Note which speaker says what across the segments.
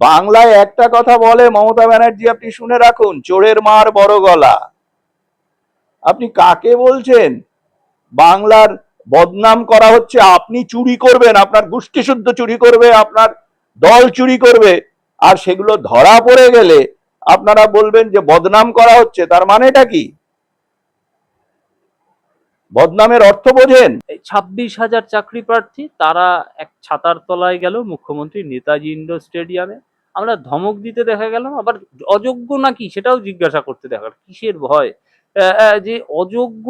Speaker 1: বাংলায় একটা কথা বলে, মমতা ব্যানার্জি, আপনি শুনে রাখুন, চোরের মার বড় গলা। আপনি কাকে বলছেন? বাংলার বদনাম করা হচ্ছে, আপনি চুরি করবেন, আপনার গোষ্ঠী শুদ্ধ চুরি করবে, আপনার দল চুরি করবে, আর সেগুলো ধরা পড়ে গেলে আপনারা বলবেন যে বদনাম করা হচ্ছে, তার মানেটা কি? বদনামের অর্থ বোঝেন।
Speaker 2: ছাব্বিশ হাজার চাকরি প্রার্থী তারা এক ছাতার তলায় গেল মুখ্যমন্ত্রী নেতাজি ইন্ডোর স্টেডিয়ামে। আমরা ধমক দিতে দেখা গেলাম আবার অযোগ্য নাকি সেটাও জিজ্ঞাসা করতে দেখা গেল। কিসের ভয়? যে অযোগ্য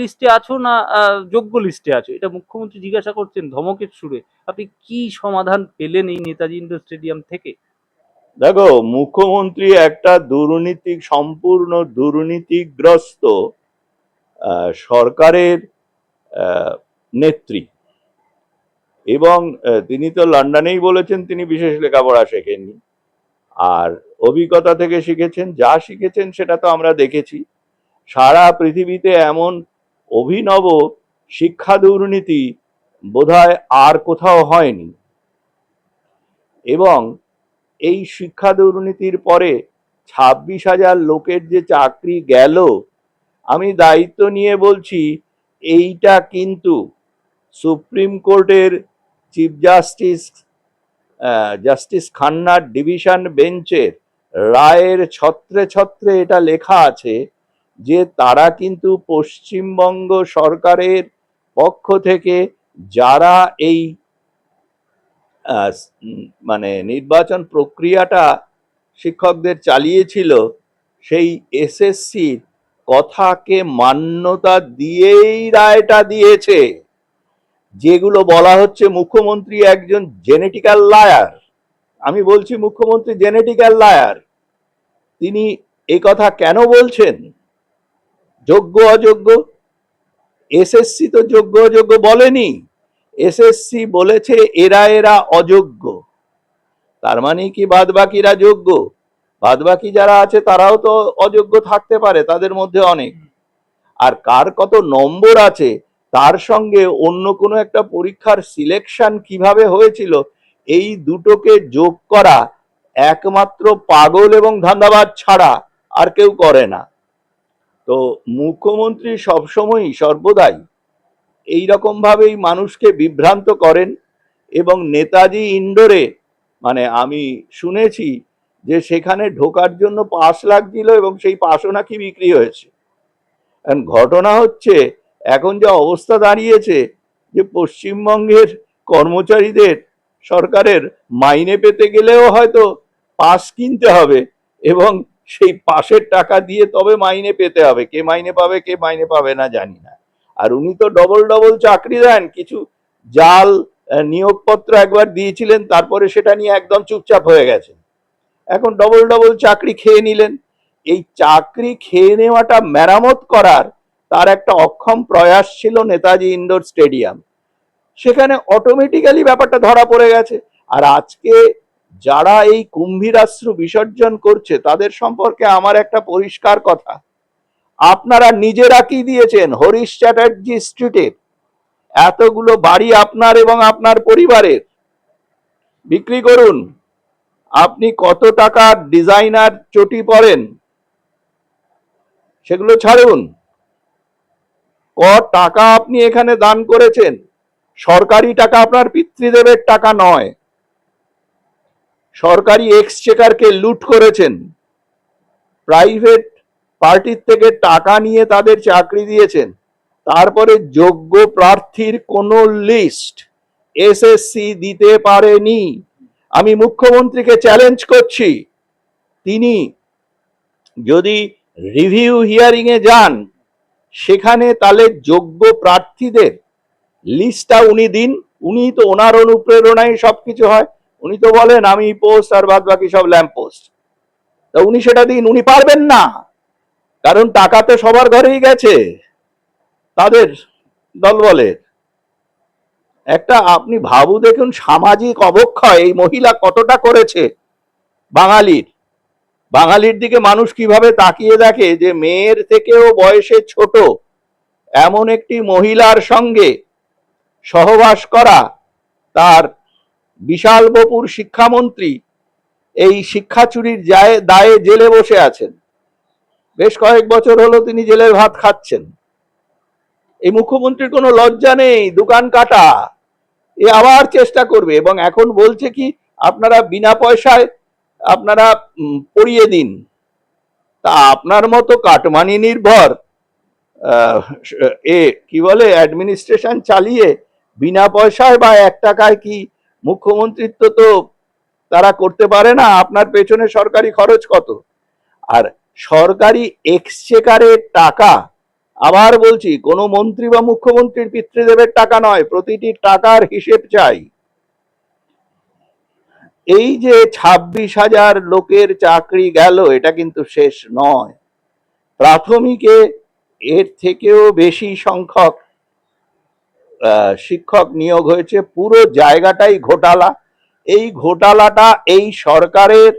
Speaker 2: লিস্টে আছো না যোগ্য লিস্টে আছো? এটা মুখ্যমন্ত্রী জিজ্ঞাসা করছেন ধমকের সুরে। আপনি কি সমাধান পেলেন এই নেতাজি ইন্ডোর স্টেডিয়াম থেকে?
Speaker 1: দেখো মুখ্যমন্ত্রী একটা দুর্নীতি সম্পূর্ণ দুর্নীতিগ্রস্ত। সরকারের নেত্রী। এবং তিনি তো লন্ডনেই বলেছেন, তিনি বিশেষ লেখাপড়া শেখেননি। আর অভিজ্ঞতা থেকে শিখেছেন, যা শিখেছেন সেটা তো আমরা দেখেছি। সারা পৃথিবীতে এমন অভিনব শিক্ষা দুর্নীতি বোধহয় আর কোথাও হয়নি। এবং এই শিক্ষা দুর্নীতির পরে ছাব্বিশ হাজার লোকের যে চাকরি গেল আমি দায়িত্ব নিয়ে বলছি, এইটা কিন্তু সুপ্রিম কোর্টের চিফ জাস্টিস জাস্টিস খান্নার ডিভিশন বেঞ্চের রায়ের ছত্রে ছত্রে এটা লেখা আছে যে তারা কিন্তু পশ্চিমবঙ্গ সরকারের পক্ষ থেকে যারা এই মানে নির্বাচন প্রক্রিয়াটা শিক্ষকদের চালিয়েছিল, সেই এসএসসির কথাকে মান্যতা দিয়েই রায়টা দিয়েছে। যেগুলো বলা হচ্ছে মুখ্যমন্ত্রী একজন জেনেটিক্যাল লায়ার। আমি বলছি মুখ্যমন্ত্রী জেনেটিক্যাল লায়ার। তিনি এই কথা কেন বলছেন? যোগ্য, অযোগ্য? এসএসসি তো যোগ্য, অযোগ্য বলেনি। এসএসসি বলেছে এরা এরা অযোগ্য। তার মানে কি বাদ বাকিরা যোগ্য? বাদ বাকি যারা আছে তারাও তো অযোগ্য থাকতে পারে, তাদের মধ্যে অনেক। আর কার কত নম্বর আছে, তার সঙ্গে অন্য কোনো একটা পরীক্ষার সিলেকশন কীভাবে হয়েছিল, এই দুটোকে যোগ করা একমাত্র পাগল এবং ধান্দাবাদ ছাড়া আর কেউ করে না। তো মুখ্যমন্ত্রী সবসময়ই সর্বদাই এই রকম ভাবেই মানুষকে বিভ্রান্ত করেন এবং নেতাজি ইন্ডোরে মানে আমি শুনেছি যে সেখানে ঢোকার জন্য পাস লাগছিল এবং সেই পাসও নাকি বিক্রি হয়েছে। ঘটনা হচ্ছে, এখন যে অবস্থা দাঁড়িয়েছে, যে পশ্চিমবঙ্গের কর্মচারীদের সরকারের মাইনে পেতে গেলেও হয়তো পাস কিনতে হবে এবং সেই পাশের টাকা দিয়ে তবে মাইনে পেতে হবে। কে মাইনে পাবে, কে মাইনে পাবে না জানি না। আর উনি তো ডবল ডবল চাকরি দেন, কিছু জাল নিয়োগপত্র একবার দিয়েছিলেন, তারপরে সেটা নিয়ে একদম চুপচাপ হয়ে গেছে এখন ডবল ডবল চাকরি খেয়ে নিলেন। এই চাকরি খেয়ে নেওয়াটা মেরামত করার তার একটা অক্ষম প্রয়াস ছিল নেতাজি ইন্ডোর স্টেডিয়াম। সেখানে অটোমেটিক্যালি ব্যাপারটা ধরা পড়ে গেছে। আর আজকে যারা এই কুম্ভীরাশ্রু বিসর্জন করছে, তাদের সম্পর্কে আমার একটা পরিষ্কার কথা। আপনারা নিজেরা কি দিয়েছেন? হরিশ চ্যাটার্জি স্ট্রিটে। এতগুলো বাড়ি আপনার এবং আপনার পরিবারের। বিক্রি করুন। আপনি কত টাকার ডিজাইনার চটি পরেন? সেগুলো ছাড়ুন। ক টাকা আপনি এখানে দান করেছেন? সরকারি টাকা আপনার পিতৃদেবের টাকা নয়। সরকারি এক্সচেকারকে লুট করেছেন। প্রাইভেট পার্টির থেকে টাকা নিয়ে তাদের চাকরি দিয়েছেন। তারপরে যোগ্য প্রার্থীর কোনো লিস্ট এসএসসি দিতে পারেনি। আমি মুখ্যমন্ত্রীকে চ্যালেঞ্জ করছি। তিনি যদি রিভিউ হিয়ারিং এ যান, সেখানে তাহলে যোগ্য প্রার্থীদের লিস্টটা উনি দিন। উনি তো ওনার অনুপ্রেরণায় সবকিছু হয়। উনি তো বলেন, আমি পোস্ট আর বাদ বাকি সব ল্যাম্প পোস্ট তা উনি সেটা দিন, উনি পারবেন না। কারণ টাকা তো সবার ঘরেই গেছে। তাদের দল দলবলের একটা আপনি ভাবু দেখুন সামাজিক অবক্ষয় এই মহিলা কতটা করেছে বাঙালির। বাঙালির দিকে মানুষ কীভাবে তাকিয়ে দেখে যে মেয়ের থেকেও বয়সে ছোট, এমন একটি মহিলার সঙ্গে সহবাস করা তার বিশাল বপুর শিক্ষামন্ত্রী এই শিক্ষা চুরির দায়ে জেলে বসে আছেন। বেশ কয়েক বছর হলো তিনি জেলের ভাত খাচ্ছেন। এই মুখ্যমন্ত্রীর কোনো লজ্জা নেই, দোকান কাটা। এ আবার চেষ্টা করবে এবং এখন বলছে কি, আপনারা বিনা পয়সায় আপনারা পড়িয়ে দিন। তা আপনার মতো কাটমানি নির্ভর এ, কি বলে অ্যাডমিনিস্ট্রেশন চালিয়ে বিনা পয়সায় বা এক টাকায় কি মুখ্যমন্ত্রিত্ব তো তারা করতে পারে না, আপনার পেছনে সরকারি খরচ কত? আর সরকারি এক্সচেকারের টাকা আবার বলছি, কোনো মন্ত্রী বা মুখ্যমন্ত্রীর পিতৃদেবের টাকা নয়, প্রতিটি টাকার হিসেব চাই। এই যে ছাব্বিশ হাজার লোকের চাকরি গেল, এটা কিন্তু শেষ নয়। প্রাথমিকে এর থেকেও বেশি সংখ্যক শিক্ষক নিয়োগ হয়েছে। পুরো জায়গাটাই ঘোটালা। এই ঘোটালাটা এই সরকারের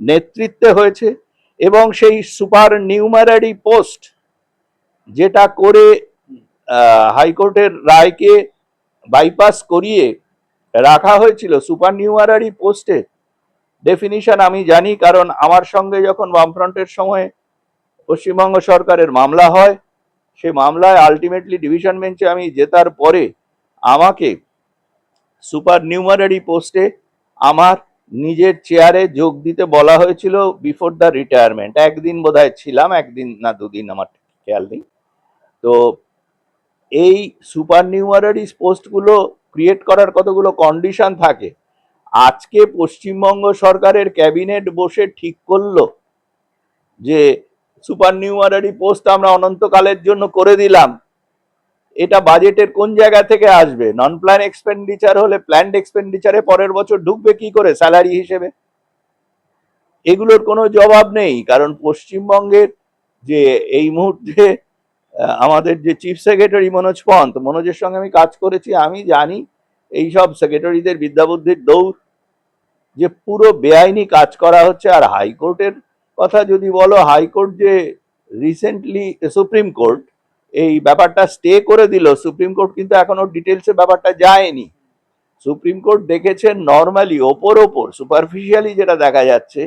Speaker 1: নেতৃত্বে হয়েছে এবং সেই সুপার নিউমারারি পোস্ট যেটা করে হাইকোর্টের রায়কে বাইপাস করিয়ে রাখা হয়েছিল সুপার নিউমারারি পোস্টে। ডেফিনিশন আমি জানি, কারণ আমার সঙ্গে যখন বামফ্রন্টের সময় পশ্চিমবঙ্গ সরকারের মামলা হয়, সে মামলায় আলটিমেটলি ডিভিশন বেঞ্চে আমি জেতার পরে আমাকে সুপার নিউমারারি পোস্টে আমার নিজের চেয়ারে যোগ দিতে বলা হয়েছিল বিফোর দ্য রিটায়ারমেন্ট একদিন বোধহয় ছিলাম, একদিন না দুদিন, আমার খেয়াল নেই। তো এই সুপার নিউমারারি পোস্টগুলো ক্রিয়েট করার কতগুলো কন্ডিশন থাকে? আজকে পশ্চিমবঙ্গ সরকারের ক্যাবিনেট বসে ঠিক করল যে সুপার নিউমারারি পোস্ট আমরা অনন্তকালের জন্য করে দিলাম। এটা বাজেটের কোন জায়গা থেকে আসবে? নন প্ল্যান এক্সপেন্ডিচার হলে প্ল্যান্ড এক্সপেন্ডিচারে পরের বছর ঢুকবে কি করে স্যালারি হিসেবে? এগুলোর কোনো জবাব নেই, কারণ পশ্চিমবঙ্গের যে এই মুহূর্তে আমাদের যে চিফ সেক্রেটারি মনোজ পন্ত মনোজের সঙ্গে আমি কাজ করেছি, আমি জানি এই সব সেক্রেটারিদের বিদ্যাবুদ্ধির দৌড়, যে পুরো বেআইনি কাজ করা হচ্ছে। আর হাইকোর্টের কথা যদি বলো, হাইকোর্ট যে রিসেন্টলি সুপ্রিম কোর্ট এই ব্যাপারটা স্টে করে দিল। সুপ্রিম কোর্ট কিন্তু এখনও ডিটেলসে ব্যাপারটা যায়নি। সুপ্রিম কোর্ট দেখেছেন নর্মালি ওপর ওপর সুপারফিশিয়ালি যেটা দেখা যাচ্ছে,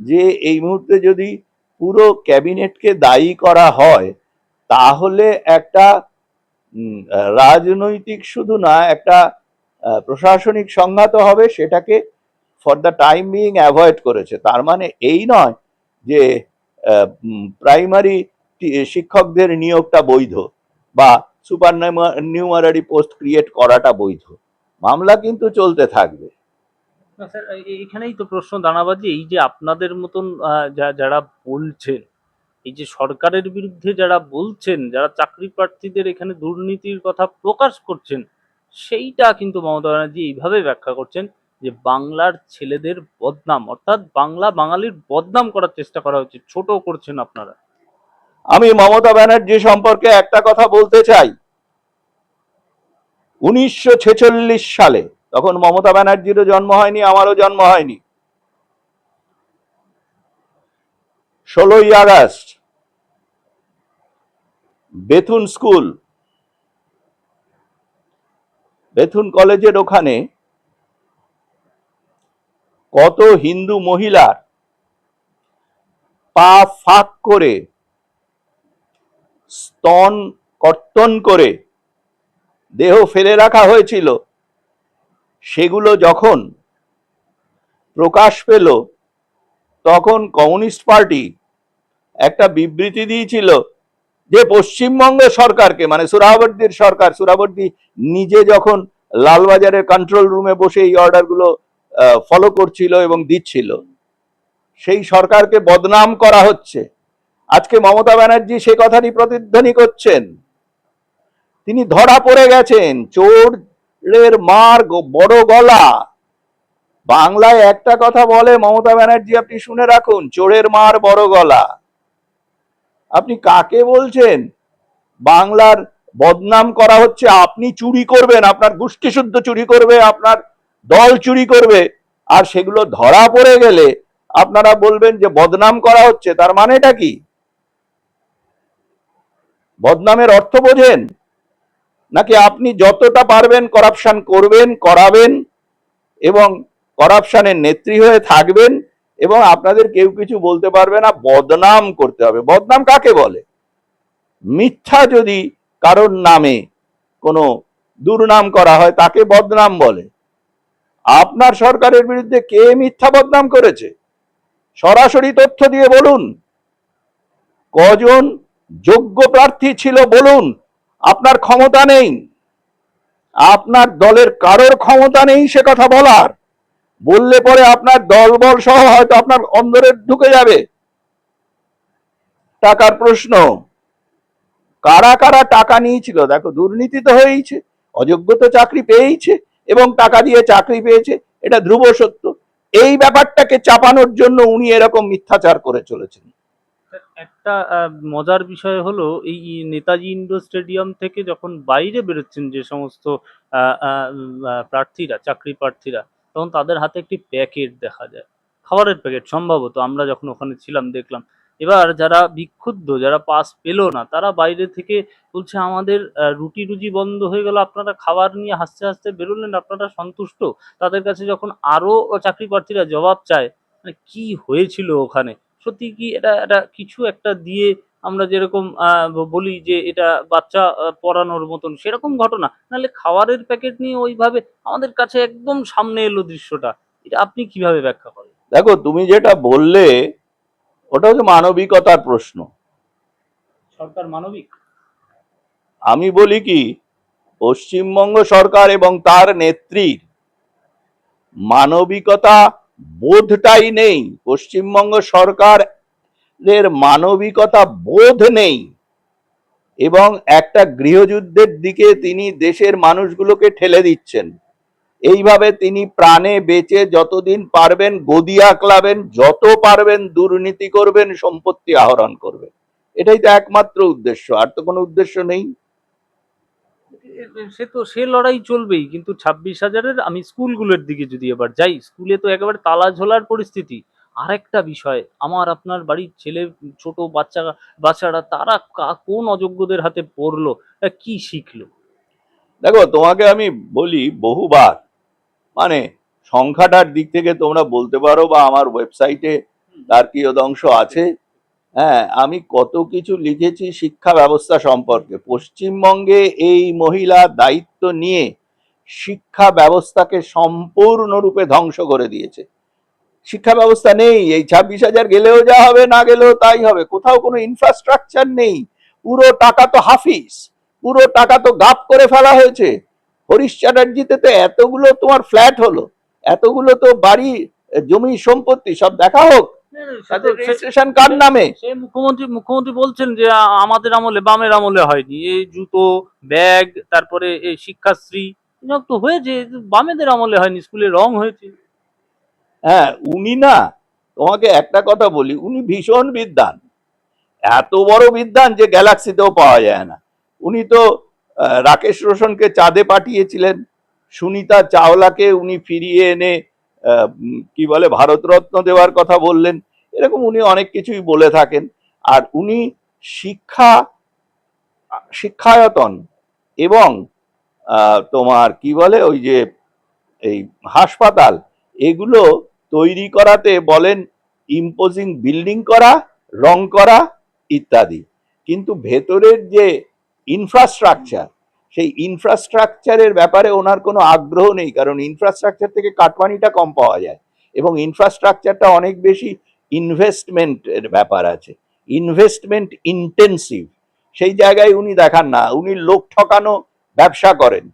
Speaker 1: যে এই মুহূর্তে যদি পুরো ক্যাবিনেটকে দায়ী করা হয় তাহলে একটা রাজনৈতিক শুধু না, একটা প্রশাসনিক সংঘাত হবে সেটাকে for the time being avoid করেছে। তার মানে এই নয় যে প্রাইমারি শিক্ষকদের নিয়োগটা বৈধ বা সুপার নিউমারারি পোস্ট ক্রিয়েট করাটা বৈধ। মামলা কিন্তু চলতে থাকবে।
Speaker 2: এখানেই তো প্রশ্ন দাঁড়াবার যে, এই যে আপনাদের মতন যারা বলছেন এই যে সরকারের বিরুদ্ধে যারা বলছেন, যারা চাকরি প্রার্থীদের এখানে দুর্নীতির কথা প্রকাশ করছেন, সেইটা কিন্তু মমতা ব্যানার্জি এইভাবে ব্যাখ্যা করছেন যে বাংলার ছেলেদের বদনাম, অর্থাৎ বাংলা বাঙালির বদনাম করার চেষ্টা করা হচ্ছে, ছোট করছেন আপনারা।
Speaker 1: আমি মমতা ব্যানার্জি সম্পর্কে একটা কথা বলতে চাই। উনিশশো ছেচল্লিশ সালে তখন মমতা ব্যানার্জিরও জন্ম হয়নি, আমারও জন্ম হয়নি ষোলোই আগস্ট, বেথুন স্কুল। বেথুন কলেজের ওখানে কত হিন্দু মহিলার পা ফাঁক করে, স্তন কর্তন করে দেহ ফেলে রাখা হয়েছিল, সেগুলো যখন প্রকাশ পেল, তখন কমিউনিস্ট পার্টি একটা বিবৃতি দিয়েছিল যে পশ্চিমবঙ্গ সরকারকে মানে সুরাবর্দির সরকার, সুরাবর্দি নিজে যখন লালবাজারের কন্ট্রোল রুমে বসে এই অর্ডারগুলো ফলো করছিল এবং দিচ্ছিল, সেই সরকারকে বদনাম করা হচ্ছে। আজকে মমতা ব্যানার্জি সে কথারই প্রতিধ্বনি করছেন। তিনি ধরা পড়ে গেছেন, চোরের মার বড় গলা। বাংলায় একটা কথা বলে মমতা ব্যানার্জি, আপনি শুনে রাখুন, চোরের মার বড় গলা। আপনি কাকে বলছেন? বাংলার বদনাম করা হচ্ছে, আপনি চুরি করবেন, আপনার গোষ্ঠী শুদ্ধ চুরি করবে, আপনার দল চুরি করবে, আর সেগুলো ধরা পড়ে গেলে আপনারা বলবেন যে বদনাম করা হচ্ছে, তার মানেটা কি? বদনামের অর্থ বোঝেন? নাকি আপনি যতটা পারবেন করাপশন করবেন, করাবেন, এবং করাপশনের নেত্রী হয়ে থাকবেন এবং আপনাদের কেউ কিছু বলতে পারবে না, বদনাম করতে হবে। বদনাম কাকে বলে? মিথ্যা যদি কারোর নামে কোনো দুর্নাম করা হয়, তাকে বদনাম বলে। আপনার সরকারের বিরুদ্ধে কে মিথ্যা বদনাম করেছে? সরাসরি তথ্য দিয়ে বলুন। কজন যোগ্য প্রার্থী ছিল বলুন। আপনার ক্ষমতা নেই। আপনার দলের কারোর ক্ষমতা নেই সে কথা বলার। বললে পরে আপনার দলবল সহ হয়তো আপনার অন্দরে ঢুকে যাবে। টাকার প্রশ্ন, কারা কারা টাকা নিয়েছিল? দেখো, দুর্নীতি তো হয়েইছে, অযোগ্য তো চাকরি পেয়েইছে, এবং টাকা দিয়ে চাকরি পেয়েছে, এটা ধ্রুব সত্য। এই ব্যাপারটাকে চাপানোর জন্য উনি এরকম মিথ্যাচার করে চলেছেন।
Speaker 2: একটা মজার বিষয় হলো, এই নেতাজি ইন্ডোর স্টেডিয়াম থেকে যখন বাইরে বেরোচ্ছেন যে সমস্ত প্রার্থীরা, চাকরি প্রার্থীরা তখন তাদের হাতে একটি প্যাকেট দেখা যায়। খাবারের প্যাকেট, সম্ভবত আমরা যখন ওখানে ছিলাম, দেখলাম। এবার যারা বিক্ষুব্ধ, যারা পাস পেল না, তারা বাইরে থেকে বলছে, আমাদের রুটি রুজি বন্ধ হয়ে গেল, আপনারা খাবার নিয়ে হাসতে হাসতে বেরোলেন, আপনারা সন্তুষ্ট? তাদের কাছে যখন আরও চাকরি প্রার্থীরা জবাব চায় মানে কি হয়েছিল ওখানে? সত্যি কি এটা এটা কিছু একটা দিয়ে আমরা যেরকম বলি যে এটা বাচ্চা পড়ানোর মতন সেরকম ঘটনা। নাহলে খাবারের প্যাকেট নিয়ে ওইভাবে আমাদের কাছে একদম সামনে এলো দৃশ্যটা। এটা আপনি কীভাবে ব্যাখ্যা করেন?
Speaker 1: দেখো তুমি যেটা বললে ওটা হচ্ছে মানবিকতার প্রশ্ন।
Speaker 2: সরকার মানবিক?
Speaker 1: আমি বলি কি পশ্চিমবঙ্গ সরকার এবং তার নেত্রীর মানবিকতা বোধটাই নেই। পশ্চিমবঙ্গ সরকারের মানবিকতা বোধ নেই। এবং একটা গৃহযুদ্ধের দিকে তিনি দেশের মানুষগুলোকে ঠেলে দিচ্ছেন। এইভাবে তিনি প্রাণে বেঁচে যতদিন পারবেন গদি আঁকলাবেন, যত পারবেন দুর্নীতি করবেন, সম্পত্তি আহরণ করবেন। এটাই তো একমাত্র উদ্দেশ্য, আর তো কোনো উদ্দেশ্য নেই।
Speaker 2: সে তো, সে লড়াই চলবেই, কিন্তু ছাব্বিশ হাজারের, আমি স্কুলগুলোর দিকে যদি এবার যাই, স্কুলে তো একেবারে তালা ঝোলার পরিস্থিতি। আরেকটা বিষয়, আমার আপনার বাড়ির ছেলে, ছোট বাচ্চা, বাচ্চারা, তারা কোন অযোগ্যদের হাতে পড়ল? কি শিখলো?
Speaker 1: দেখো, তোমাকে আমি বলি বহুবার মানে সংখ্যাটার দিক থেকে তোমরা বলতে পারো বা আমার ওয়েবসাইটে তার কিয়দংশ আছে। হ্যাঁ আমি কত কিছু লিখেছি শিক্ষা ব্যবস্থা সম্পর্কে। পশ্চিমবঙ্গে এই মহিলা দায়িত্ব নিয়ে শিক্ষা ব্যবস্থাকে সম্পূর্ণরূপে ধ্বংস করে দিয়েছে। শিক্ষা ব্যবস্থা নেই এই ছাব্বিশ হাজার গেলেও যা হবে না গেলেও তাই হবে। কোথাও কোনো ইনফ্রাস্ট্রাকচার নেই। পুরো টাকা তো হাফিস পুরো টাকা তো গাপ করে ফেলা হয়েছে। হরিশ চ্যাটার্জিতে তো এতগুলো তোমার ফ্ল্যাট হলো। এতগুলো তো বাড়ি জমি সম্পত্তি সব দেখা হোক। রেজিস্ট্রেশন কার নামে?
Speaker 2: মুখ্যমন্ত্রী মুখ্যমন্ত্রী বলছেন যে আমাদের আমলে বামের আমলে হয়নি। এই জুতো ব্যাগ তারপরে এই শিক্ষাশ্রী তো হয়েছে। বামেদের আমলে হয়নি স্কুলে রং হয়েছে।
Speaker 1: হ্যাঁ উনি না, তোমাকে একটা কথা বলি, উনি ভীষণ বিদ্বান। এত বড় বিদ্বান যে গ্যালাক্সিতেও পাওয়া যায় না। উনি তো রাকেশ রোশনকে চাঁদে পাঠিয়েছিলেন। সুনিতা চাওলাকে উনি ফিরিয়ে এনে কি বলে, ভারতরত্ন দেওয়ার কথা বললেন। এরকম উনি অনেক কিছুই বলে থাকেন। আর উনি শিক্ষা, শিক্ষায়তন এবং তোমার কি বলে, ওই যে, এই হাসপাতাল, এগুলো তৈরি করাতে বলেন ইম্পোজিং বিল্ডিং করা, রং করা ইত্যাদি। কিন্তু ভেতরের যে ইনফ্রাস্ট্রাকচার সেই ইনফ্রাস্ট্রাকচারের ব্যাপারে ওনার কোনো আগ্রহ নেই, কারণ ইনফ্রাস্ট্রাকচার থেকে কাটমানিটা কম পাওয়া যায় এবং ইনফ্রাস্ট্রাকচারটা অনেক বেশি ইনভেস্টমেন্টের ব্যাপার আছে। ইনভেস্টমেন্ট ইন্টেন্সিভ সেই জায়গায় উনি দেখান না, উনি লোক ঠকানো ব্যবসা করেন।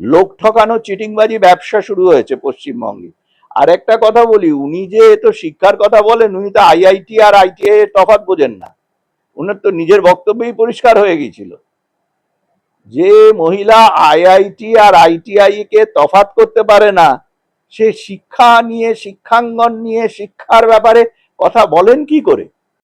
Speaker 1: লোক ঠকানো চিটিংবাজি ব্যবসা শুরু হয়েছে পশ্চিমবঙ্গে। আর একটা কথা বলি, উনি যে তো শিক্ষার কথা বলেন, উনি তো আইআইটি আর আইটিআই এর তফাৎ বোঝেন না। উনার তো নিজের বক্তব্যেই পরিষ্কার হয়ে গিয়েছিল যে মহিলা আইআইটি আর আইটিআই কে তফাৎ করতে পারে না, সে শিক্ষা নিয়ে, শিক্ষাঙ্গন নিয়ে, শিক্ষার ব্যাপারে কথা বলেন কি করে?